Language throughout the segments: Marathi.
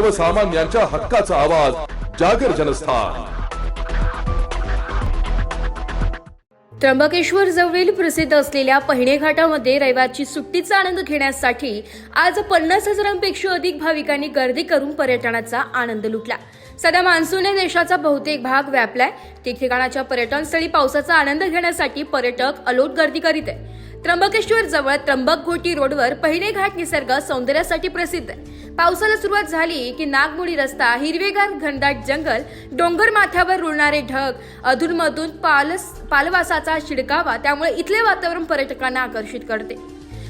सर्वसामान्यांच्या हक्काचा आवाज जागर जनस्थान. त्र्यंबकेश्वर जवळील प्रसिद्ध असलेल्या पहिणे घाटामध्ये रविवारची सुट्टीचा आनंद घेण्यासाठी आज पन्नास हजारांपेक्षा अधिक भाविकांनी गर्दी करून पर्यटनाचा आनंद लुटला. सध्या मान्सूनने देशाचा बहुतेक भाग व्यापलाय. ठिकठिकाणाच्या पर्यटनस्थळी पावसाचा आनंद घेण्यासाठी पर्यटक अलोट गर्दी करीत आहे त्र्यंबकेश्वर जवळ त्र्यंबक घोटी रोडवर पहिणे घाट निसर्ग सौंदर्यासाठी प्रसिद्ध आहे. पावसाला सुरुवात झाली की नागमोडी रस्ता हिरवेगार घनदाट जंगल डोंगर माथ्यावर रुळणारे ढग अधूनमधून पालस पालवासाचा शिडकावा त्यामुळे इथले वातावरण पर्यटकांना आकर्षित करते.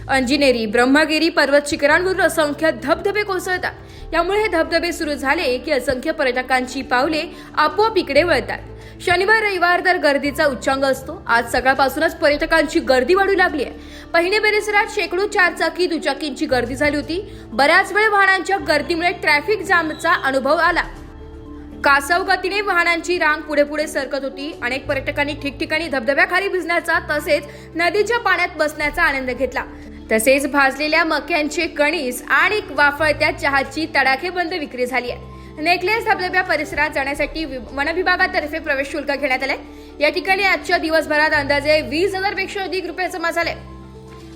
अंजिनेरी ब्रह्मगिरी पर्वत शिखरांवरून असंख्य धबधबे कोसळतात. यामुळे हे धबधबे सुरू झाले की असंख्य पर्यटकांची पावले आपोआप इकडे वळतात. शनिवार रविवार तर गर्दीचा उच्चांग असतो. आज सकाळपासूनच पर्यटकांची गर्दी वाढू लागली आहे. पहिने परिसरात शेकडो चारचाकी दुचाकींची गर्दी झाली होती. बऱ्याच वेळ वाहनांच्या गर्दीमुळे ट्रॅफिक जामचा अनुभव आला. कासव गतीने वाहनांची रांग पुढे पुढे सरकत होती. अनेक पर्यटकांनी ठिकठिकाणी धबधब्याखाली भिजण्याचा तसेच नदीच्या पाण्यात बसण्याचा आनंद घेतला. तसेच भाजलेल्या मक्यांचे कणीस आणि वाफळत्या चहाची तडाखेबंद विक्री झाली आहे. नेकलेस धबधब्या परिसरात जाण्यासाठी वि- वनविभागातर्फे प्रवेश शुल्क घेण्यात आले या ठिकाणी आजच्या दिवसभरात अंदाजे वीस हजारपेक्षा अधिक रुपये जमा झाले.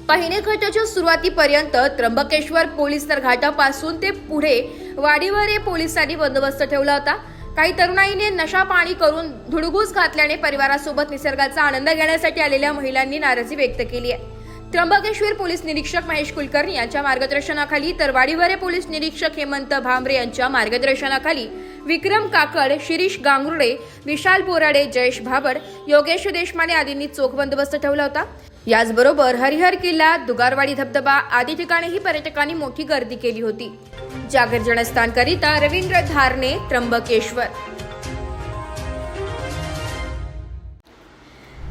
पहिने घाटाच्या सुरुवातीपर्यंत त्र्यंबकेश्वर पोलीस तर घाटापासून ते पुढे वाडीवर पोलिसांनी बंदोबस्त ठेवला होता. काही तरुणाईने नशा पाणी करून धुडगूस घातल्याने परिवारासोबत निसर्गाचा आनंद घेण्यासाठी आलेल्या महिलांनी नाराजी व्यक्त केली आहे. त्र्यंबकेश्वर पोलीस निरीक्षक महेश कुलकर्णी यांच्या मार्गदर्शनाखाली तर वाडीवरे पोलीस निरीक्षक हेमंत भांबरे यांच्या मार्गदर्शनाखाली विक्रम काकड शिरीष गांगुर्डे विशाल बोराडे जयेश भाबड योगेश देशमाने आदींनी चोख बंदोबस्त ठेवला होता. याचबरोबर हरिहर किल्ला दुगारवाडी धबधबा आदी ठिकाणीही पर्यटकांनी मोठी गर्दी केली होती. जागर जनस्थानकरिता रवींद्र धारणे त्र्यंबकेश्वर.